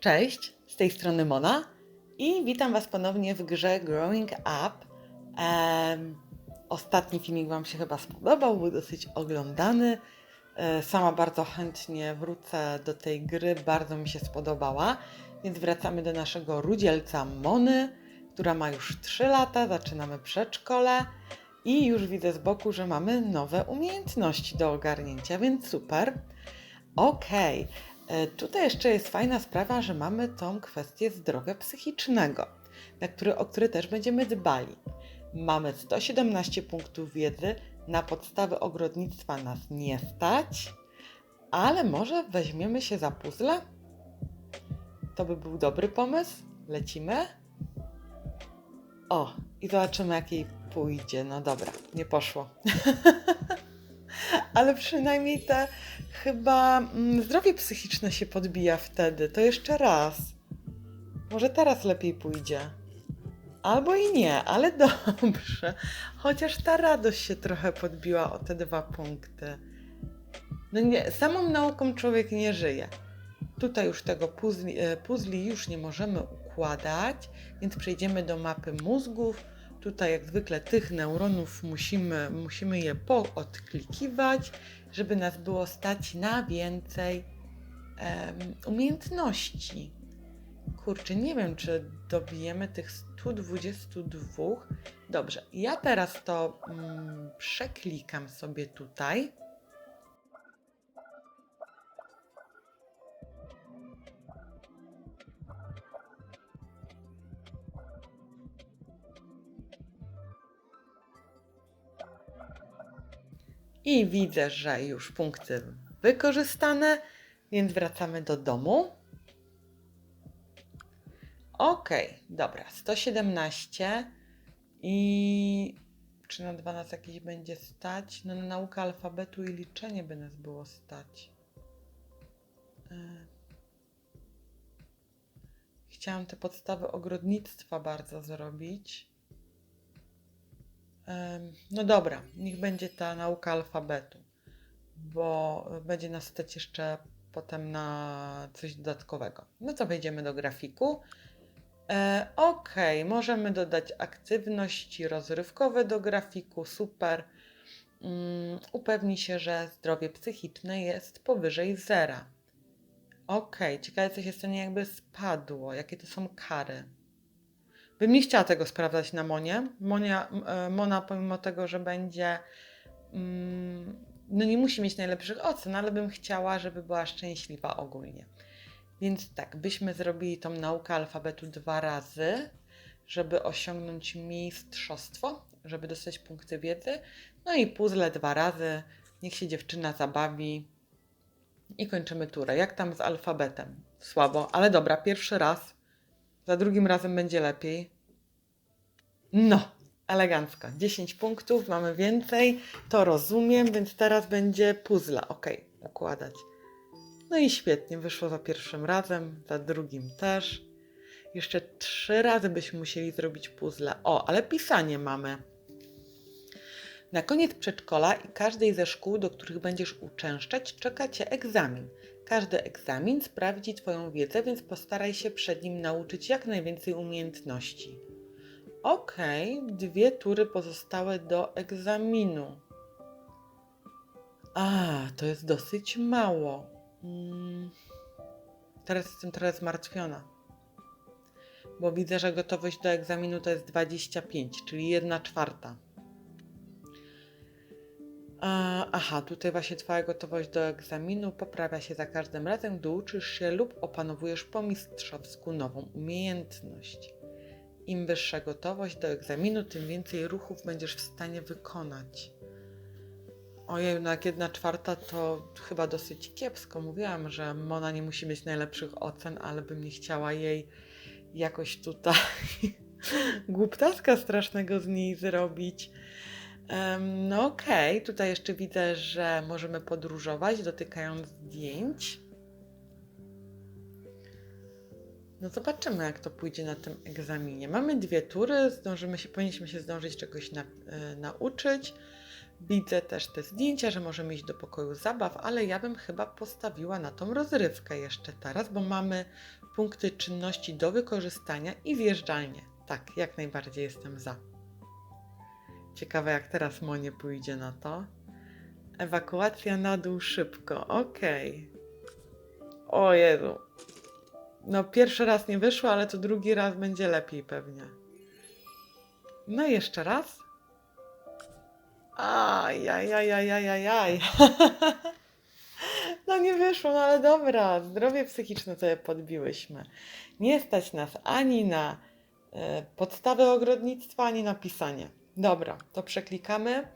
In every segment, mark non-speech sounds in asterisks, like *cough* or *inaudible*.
Cześć, z tej strony Mona i witam Was ponownie w grze Growing Up. Em, ostatni filmik Wam się chyba spodobał, był dosyć oglądany. E, sama bardzo chętnie wrócę do tej gry, bardzo mi się spodobała. Więc wracamy do naszego rudzielca Mony, która ma już 3 lata, zaczynamy przedszkole i już widzę z boku, że mamy nowe umiejętności do ogarnięcia, więc super. Okej. E, Tutaj jeszcze jest fajna sprawa, że mamy tą kwestię zdrowia psychicznego, na który, o który też będziemy dbali. Mamy 117 punktów wiedzy, na podstawy ogrodnictwa nas nie stać, ale może weźmiemy się za puzzle? To by był dobry pomysł. Lecimy. O, i zobaczymy, jak jej pójdzie. No dobra, nie poszło. *laughs* ale przynajmniej te chyba mm, zdrowie psychiczne się podbija wtedy. To jeszcze raz. Może teraz lepiej pójdzie. Albo i nie, ale *laughs* dobrze. Chociaż ta radość się trochę podbiła o te dwa punkty. No nie, samą nauką człowiek nie żyje. Tutaj już tego puzli, e, puzli już nie możemy układać, więc przejdziemy do mapy mózgów. Tutaj jak zwykle tych neuronów musimy, musimy je poodklikiwać, żeby nas było stać na więcej em, umiejętności. Kurczę, nie wiem, czy dobijemy tych 122. Dobrze, ja teraz to mm, przeklikam sobie tutaj. I widzę, że już punkty wykorzystane, więc wracamy do domu. Okej, dobra, 117 i czy na dwa nas jakieś będzie stać? No na naukę alfabetu i liczenie by nas było stać. E, Chciałam te podstawy ogrodnictwa bardzo zrobić. No dobra, niech będzie ta nauka alfabetu, bo będzie nas stać jeszcze potem na coś dodatkowego. No to wejdziemy do grafiku. E, ok, możemy dodać aktywności rozrywkowe do grafiku, super. Mm, upewni się, że zdrowie psychiczne jest powyżej zera. Ok, ciekawe co się stanie jakby spadło, jakie to są kary. Bym nie chciała tego sprawdzać na Monie. Monia, e, Mona pomimo tego, że będzie mm, no nie musi mieć najlepszych ocen, ale bym chciała, żeby była szczęśliwa ogólnie. Więc tak, byśmy zrobili tą naukę alfabetu dwa razy, żeby osiągnąć mistrzostwo, żeby dostać punkty wiedzy. No i puzzle dwa razy, niech się dziewczyna zabawi i kończymy turę. Jak tam z alfabetem? Słabo, ale dobra, pierwszy raz. Za drugim razem będzie lepiej. No, elegancko. 10 punktów, mamy więcej. To rozumiem, więc teraz będzie puzzle. Ok, układać. No i świetnie, wyszło za pierwszym razem, za drugim też. Jeszcze trzy razy byśmy musieli zrobić puzzle. O, ale pisanie mamy. Na koniec przedszkola i każdej ze szkół, do których będziesz uczęszczać, czeka Cię egzamin. Każdy egzamin sprawdzi Twoją wiedzę, więc postaraj się przed nim nauczyć jak najwięcej umiejętności. Okej, dwie tury pozostałe do egzaminu. A, to jest dosyć mało. Mm. Teraz jestem trochę zmartwiona. Bo widzę, że gotowość do egzaminu to jest 25, czyli 1 czwarta. Aha, tutaj właśnie Twoja gotowość do egzaminu poprawia się za każdym razem, gdy uczysz się lub opanowujesz po mistrzowsku nową umiejętność. Im wyższa gotowość do egzaminu, tym więcej ruchów będziesz w stanie wykonać. Ojej, no jak jedna czwarta to chyba dosyć kiepsko. Mówiłam, że Mona nie musi mieć najlepszych ocen, ale bym nie chciała jej jakoś tutaj *laughs* głuptaska strasznego z niej zrobić. No okej, tutaj jeszcze widzę, że możemy podróżować dotykając zdjęć. No zobaczymy, jak to pójdzie na tym egzaminie. Mamy dwie tury, zdążymy się, powinniśmy się zdążyć czegoś na, e, nauczyć. Widzę też te zdjęcia, że możemy iść do pokoju zabaw, ale ja bym chyba postawiła na tą rozrywkę jeszcze teraz, bo mamy punkty czynności do wykorzystania i wjeżdżalnie. Tak, jak najbardziej jestem za. Ciekawe, jak teraz Monie pójdzie na to. Ewakuacja na dół szybko, okej. O Jezu. No, pierwszy raz nie wyszło, ale to drugi raz będzie lepiej pewnie. No jeszcze raz. Ajajajajajajaj. *laughs* No nie wyszło, no ale dobra. Zdrowie psychiczne sobie podbiłyśmy. Nie stać nas ani na e, podstawę ogrodnictwa, ani na pisanie. Dobra, to przeklikamy,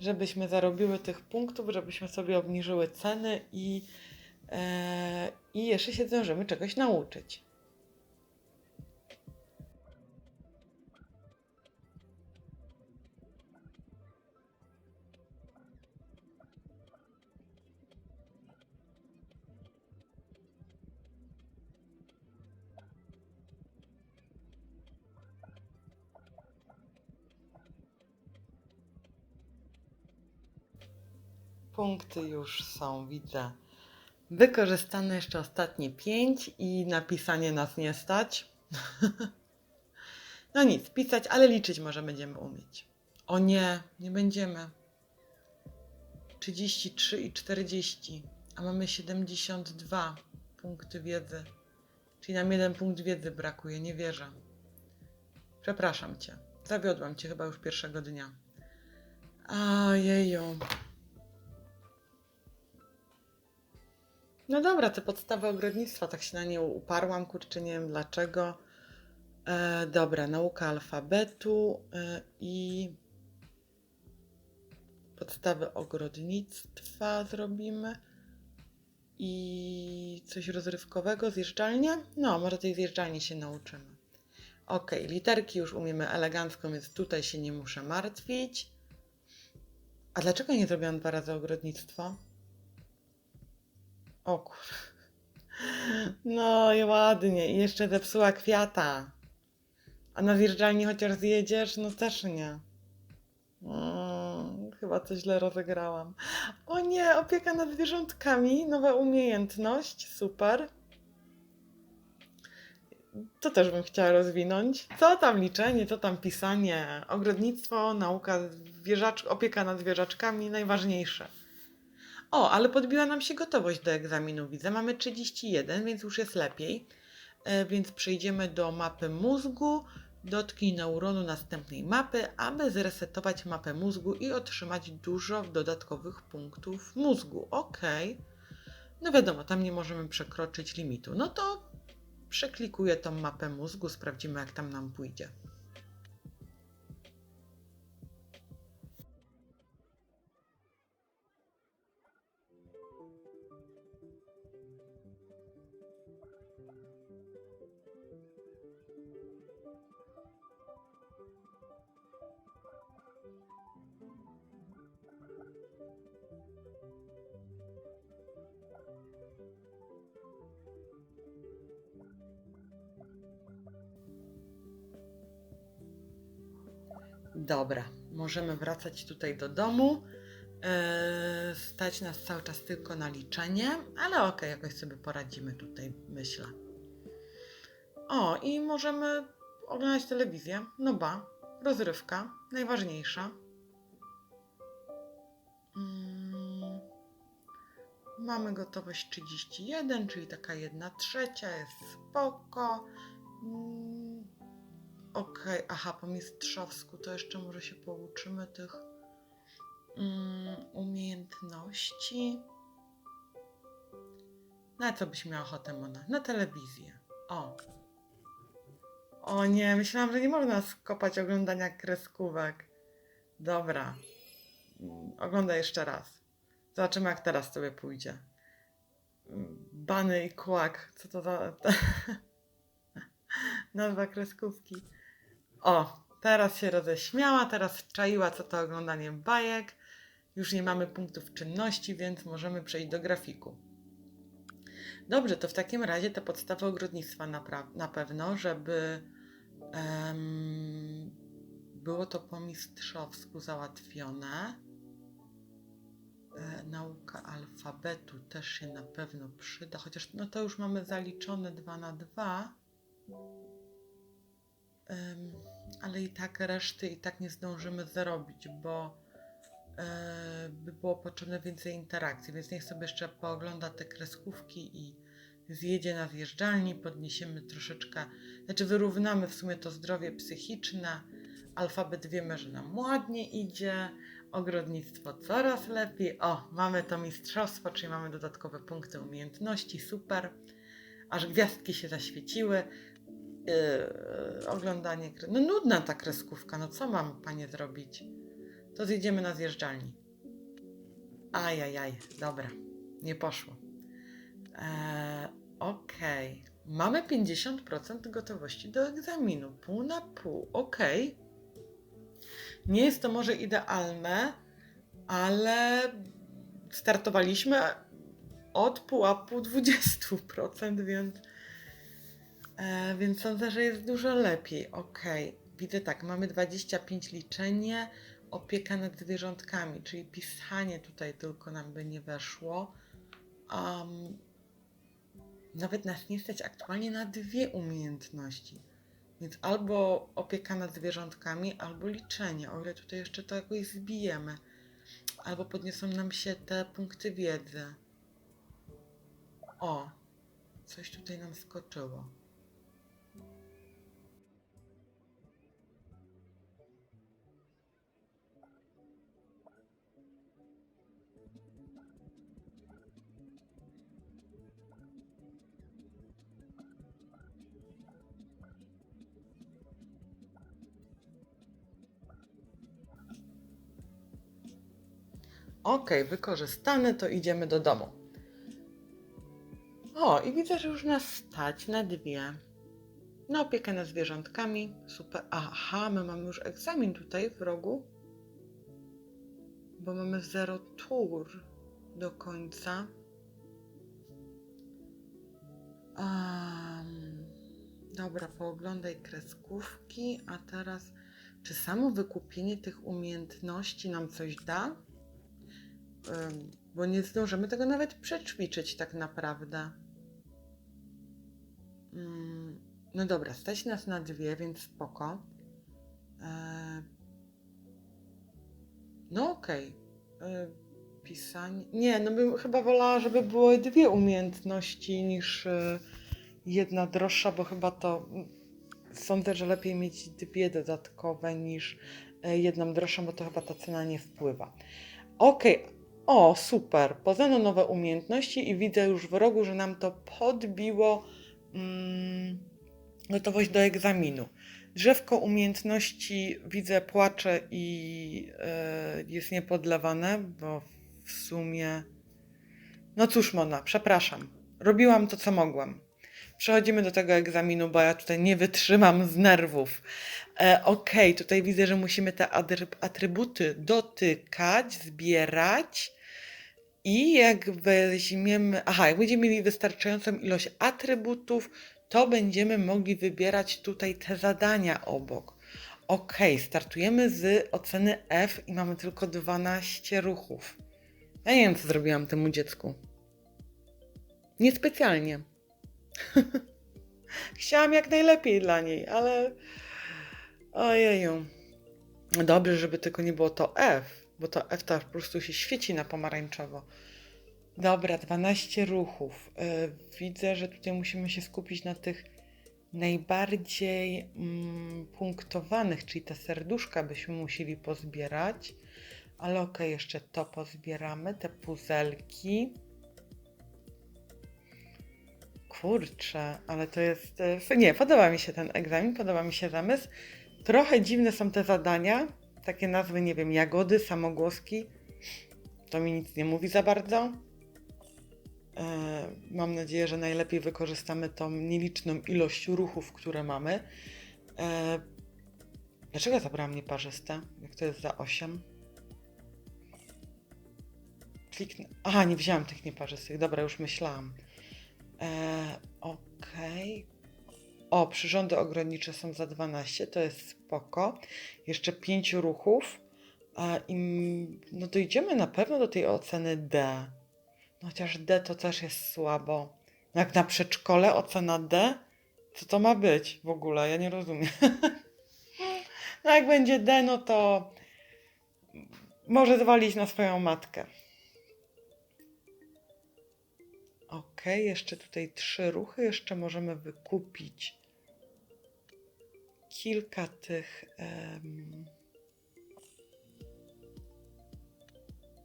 żebyśmy zarobiły tych punktów, żebyśmy sobie obniżyły ceny i, e, i jeszcze się zdążymy czegoś nauczyć. Punkty już są, widzę. Wykorzystane jeszcze ostatnie pięć i napisanie nas nie stać. *laughs* no nic, pisać, ale liczyć może będziemy umieć. O nie, nie będziemy. 33 i 40, a mamy 72 punkty wiedzy. Czyli nam jeden punkt wiedzy brakuje, nie wierzę. Przepraszam cię. Zawiodłam cię chyba już pierwszego dnia. Ojeju. No dobra, te podstawy ogrodnictwa, tak się na nie uparłam, kurczę, nie wiem dlaczego. E, dobra, nauka alfabetu e, i podstawy ogrodnictwa zrobimy. I coś rozrywkowego, zjeżdżalnia? No, może tej zjeżdżalni się nauczymy. Ok, literki już umiemy elegancko, więc tutaj się nie muszę martwić. A dlaczego nie zrobiłam dwa razy ogrodnictwa? O kur... No i ładnie. I jeszcze zepsuła kwiata. A na zjeżdżalni chociaż zjedziesz? No też nie. Mm, chyba coś źle rozegrałam. O nie, opieka nad zwierzątkami. Nowa umiejętność. Super. To też bym chciała rozwinąć. Co tam liczenie, co tam pisanie, ogrodnictwo, nauka, opieka nad zwierzaczkami, najważniejsze. O, ale podbiła nam się gotowość do egzaminu, widzę. Mamy 31, więc już jest lepiej. E, więc przejdziemy do mapy mózgu. Dotknij neuronu następnej mapy, aby zresetować mapę mózgu i otrzymać dużo dodatkowych punktów mózgu. Ok. No wiadomo, tam nie możemy przekroczyć limitu. No to przeklikuję tą mapę mózgu, sprawdzimy jak tam nam pójdzie. Dobra, możemy wracać tutaj do domu. Eee, stać nas cały czas tylko na liczenie, ale okej, jakoś sobie poradzimy tutaj, myślę. O, i możemy oglądać telewizję. No ba, rozrywka, najważniejsza. Mm, mamy gotowość 31, czyli taka jedna trzecia, jest spoko. Mm, Okej, aha, po mistrzowsku to jeszcze może się pouczymy tych mm, umiejętności. Na co byś miała ochotę, Mona? Na telewizję. O. O nie, myślałam, że nie można skopać oglądania kreskówek. Dobra. Oglądaj jeszcze raz. Zobaczymy, jak teraz sobie pójdzie. Bany i kłak. Co to za... *laughs* Nazwa kreskówki. O, teraz się roześmiała, teraz czaiła, co to oglądanie bajek. Już nie mamy punktów czynności, więc możemy przejść do grafiku. Dobrze, to w takim razie te podstawy ogrodnictwa na, na pewno, żeby em, było to po mistrzowsku załatwione. E, nauka alfabetu też się na pewno przyda, chociaż no to już mamy zaliczone 2 na 2. Ale i tak reszty i tak nie zdążymy zrobić, bo e, by było potrzebne więcej interakcji, więc niech sobie jeszcze poogląda te kreskówki i zjedzie na zjeżdżalni, podniesiemy troszeczkę, znaczy wyrównamy w sumie to zdrowie psychiczne, alfabet wiemy, że nam ładnie idzie, ogrodnictwo coraz lepiej, o, mamy to mistrzostwo, czyli mamy dodatkowe punkty umiejętności, super, aż gwiazdki się zaświeciły, Yy, oglądanie. No nudna ta kreskówka, no co mam panie zrobić? To zjedziemy na zjeżdżalni. Ajajaj, dobra, nie poszło. Eee, Okej, mamy 50% gotowości do egzaminu, pół na pół, okej. Nie jest to może idealne, ale startowaliśmy od pułapu 20%, więc więc sądzę, że jest dużo lepiej. Okej, widzę tak, mamy 25 liczenie, opieka nad zwierzątkami, czyli pisanie tutaj tylko nam by nie weszło. Um, nawet nas nie stać aktualnie na dwie umiejętności. Więc albo opieka nad zwierzątkami, albo liczenie, o ile tutaj jeszcze to jakoś zbijemy. Albo podniosą nam się te punkty wiedzy. O, coś tutaj nam skoczyło. Ok, wykorzystane, to idziemy do domu. O, i widzę, że już nas stać na dwie. Na opiekę nad zwierzątkami. Super. Aha, my mamy już egzamin tutaj w rogu. Bo mamy zero tur do końca. Um, dobra, pooglądaj kreskówki, a teraz czy samo wykupienie tych umiejętności nam coś da? Bo nie zdążymy tego nawet przećwiczyć tak naprawdę. Mm, No dobra, stać nas na dwie, więc spoko. E, No okej. E, Pisanie. Nie, no bym chyba wolała, żeby były dwie umiejętności niż e, jedna droższa, bo chyba to mm, sądzę, że lepiej mieć dwie dodatkowe niż jedną droższą, bo to chyba ta cena nie wpływa. Okej, o, super. Poznano nowe umiejętności i widzę już w rogu, że nam to podbiło mm, gotowość do egzaminu. Drzewko umiejętności widzę płacze i e, jest niepodlewane, bo w sumie. No cóż, Mona, przepraszam. Robiłam to, co mogłam. Przechodzimy do tego egzaminu, bo ja tutaj nie wytrzymam z nerwów. E, Okej, tutaj widzę, że musimy te atrybuty dotykać, zbierać. I jak weźmiemy, aha, jak będziemy mieli wystarczającą ilość atrybutów, to będziemy mogli wybierać tutaj te zadania obok. Ok, startujemy z oceny F i mamy tylko 12 ruchów. Ja nie wiem, co zrobiłam temu dziecku. Niespecjalnie. *laughs* Chciałam jak najlepiej dla niej, ale. Ojeju. Dobrze, żeby tylko nie było to F, bo to F to po prostu się świeci na pomarańczowo. Dobra, 12 ruchów. Y, Widzę, że tutaj musimy się skupić na tych najbardziej mm, punktowanych, czyli te serduszka byśmy musieli pozbierać. Ale okej, jeszcze to pozbieramy, te puzelki. Kurczę, ale to jest. e, Nie, podoba mi się ten egzamin, podoba mi się zamysł. Trochę dziwne są te zadania. Takie nazwy, nie wiem, jagody, samogłoski. To mi nic nie mówi za bardzo. E, Mam nadzieję, że najlepiej wykorzystamy tą nieliczną ilość ruchów, które mamy. E, Dlaczego zabrałam nieparzyste? Jak to jest za 8? Kliknę. Aha, nie wzięłam tych nieparzystych. Dobra, już myślałam. E, Okej. O, przyrządy ogrodnicze są za 12, to jest spoko. Jeszcze 5 ruchów. Im, no dojdziemy na pewno do tej oceny D. No chociaż D to też jest słabo. Jak na przedszkole ocena D, co to ma być w ogóle? Ja nie rozumiem. *laughs* No jak będzie D, no to może zwalić na swoją matkę. Ok, jeszcze tutaj trzy ruchy. Jeszcze możemy wykupić kilka tych em,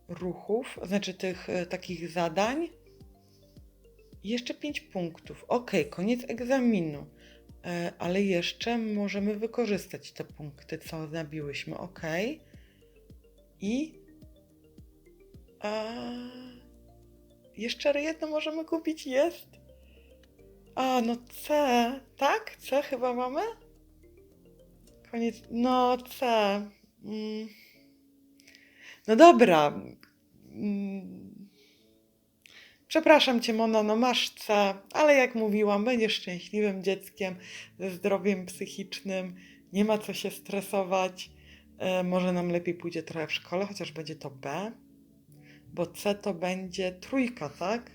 ruchów, znaczy tych e, takich zadań. Jeszcze 5 punktów. Ok, koniec egzaminu. E, ale jeszcze możemy wykorzystać te punkty, co nabiłyśmy. Ok. I. A, jeszcze jedno możemy kupić. Jest. A, no C. Tak? C chyba mamy? Koniec. No, C. Mm. No dobra. Mm. Przepraszam cię, Mona, no masz C, ale jak mówiłam, będziesz szczęśliwym dzieckiem ze zdrowiem psychicznym, nie ma co się stresować. E, może nam lepiej pójdzie trochę w szkole, chociaż będzie to B, bo C to będzie trójka, tak?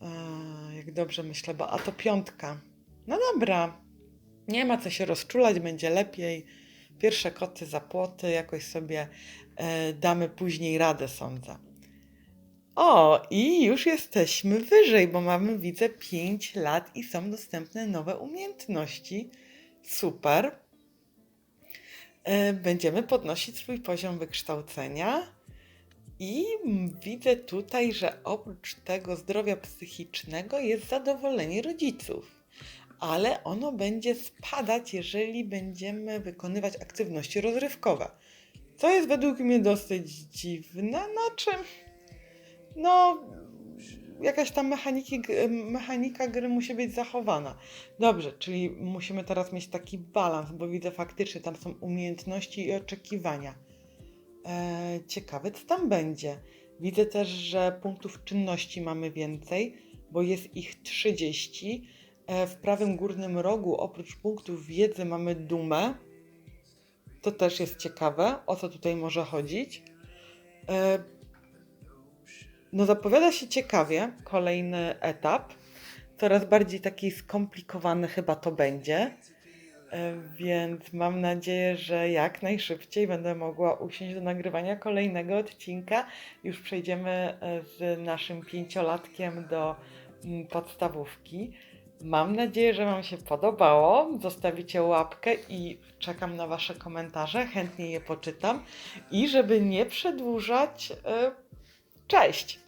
E, jak dobrze myślę, bo A to piątka. No dobra, nie ma co się rozczulać, będzie lepiej. Pierwsze koty za płoty, jakoś sobie e, damy później radę, sądzę. O, i już jesteśmy wyżej, bo mamy, widzę, 5 lat i są dostępne nowe umiejętności. Super. E, Będziemy podnosić swój poziom wykształcenia. I widzę tutaj, że oprócz tego zdrowia psychicznego jest zadowolenie rodziców. Ale ono będzie spadać, jeżeli będziemy wykonywać aktywności rozrywkowe. Co jest według mnie dosyć dziwne. Znaczy, no, jakaś tam mechaniki, mechanika gry musi być zachowana. Dobrze, czyli musimy teraz mieć taki balans, bo widzę faktycznie tam są umiejętności i oczekiwania. E, ciekawe, co tam będzie. Widzę też, że punktów czynności mamy więcej, bo jest ich 30. E, w prawym górnym rogu oprócz punktów wiedzy mamy dumę. To też jest ciekawe, o co tutaj może chodzić. E, no zapowiada się ciekawie kolejny etap. Coraz bardziej taki skomplikowany chyba to będzie. E, Więc mam nadzieję, że jak najszybciej będę mogła usiąść do nagrywania kolejnego odcinka. Już przejdziemy z naszym pięciolatkiem do mm, podstawówki. Mam nadzieję, że Wam się podobało. Zostawicie łapkę i czekam na Wasze komentarze. Chętnie je poczytam. I żeby nie przedłużać, e, cześć!